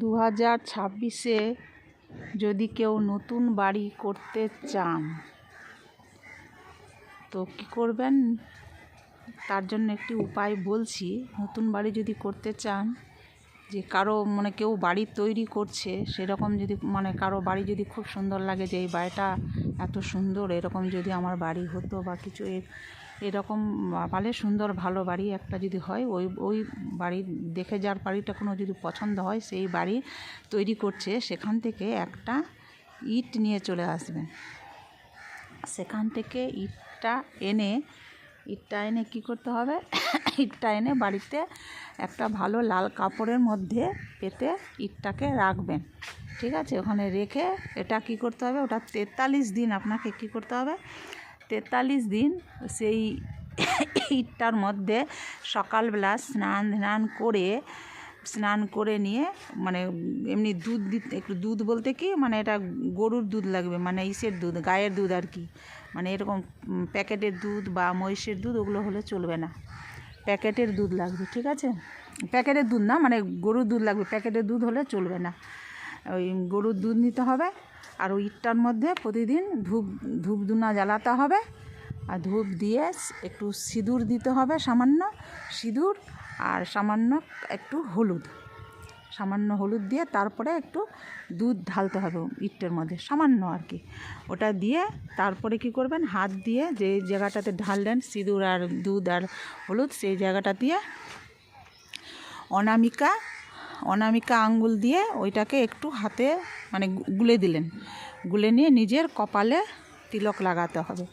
দু হাজার ছাব্বিশে যদি কেউ নতুন বাড়ি করতে চান, তো কী করবেন? তার জন্য একটি উপায় বলছি, নতুন বাড়ি যদি করতে চান যে কারও মানে কেউ বাড়ি তৈরি করছে, সেরকম যদি মানে কারও বাড়ি যদি খুব সুন্দর লাগে যে এই বাড়িটা এত সুন্দর, এরকম যদি আমার বাড়ি হতো বা কিছু, এর, এরকম পালে সুন্দর ভালো বাড়ি একটা যদি হয়, ওই ওই বাড়ি দেখে যার বাড়িটা কোনো যদি পছন্দ হয়, সেই বাড়ি তৈরি করছে, সেখান থেকে একটা ইট নিয়ে চলে আসবেন সেখান থেকে ইটটা এনে ইটটা এনে কী করতে হবে? ইটটা এনে বাড়িতে একটা ভালো লাল কাপড়ের মধ্যে পেতে ইটটাকে রাখবেন। ঠিক আছে? ওখানে রেখে এটা কি করতে হবে? ওটা তেতাল্লিশ দিন আপনাকে কি করতে হবে? তেতাল্লিশ দিন সেই ইটটার মধ্যে সকালবেলা স্নান ধ্যান করে স্নান করে নিয়ে মানে এমনি দুধ দিতে, একটু দুধ বলতে কি মানে এটা গরুর দুধ লাগবে মানে ইসের দুধ, গায়ের দুধ আর কি। মানে এরকম প্যাকেটের দুধ বা মহিষের দুধ ওগুলো হলে চলবে না। প্যাকেটের দুধ লাগবে, ঠিক আছে? প্যাকেটের দুধ না মানে গরুর দুধ লাগবে, প্যাকেটের দুধ হলে চলবে না। ওই গরুর দুধ নিতে হবে, আর ওই ইটটার মধ্যে প্রতিদিন ধূপ ধূপ ধুনা জ্বালাতে হবে। আর ধূপ দিয়ে একটু সিঁদুর দিতে হবে সামান্য, সিঁদুর আর সামান্য একটু হলুদ। সামান্য হলুদ দিয়ে তারপরে একটু দুধ ঢালতে হবে ইটটার মধ্যে, সামান্য আর কি। ওটা দিয়ে তারপরে কি করবেন, হাত দিয়ে যে জায়গাটাতে ঢাললেন সিঁদুর আর দুধ আর হলুদ, সেই জায়গাটা দিয়ে অনামিকা অনামিকা আঙ্গুল দিয়ে ওইটাকে একটু হাতে মানে গুলে দিলেন। গুলে নিয়ে নিজের কপালে তিলক লাগাতে হবে।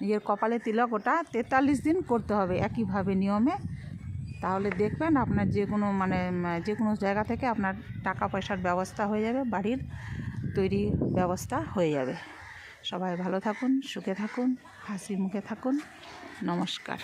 নিজের কপালে তিলক ওটা তেতাল্লিশ দিন করতে হবে। একইভাবে নিয়মে তাহলে দেখবেন আপনার যে কোনো মানে যে কোনো জায়গা থেকে আপনার টাকা পয়সার ব্যবস্থা হয়ে যাবে, বাড়ির তৈরি ব্যবস্থা হয়ে যাবে। সবাই ভালো থাকুন, সুখে থাকুন হাসি মুখে থাকুন। নমস্কার।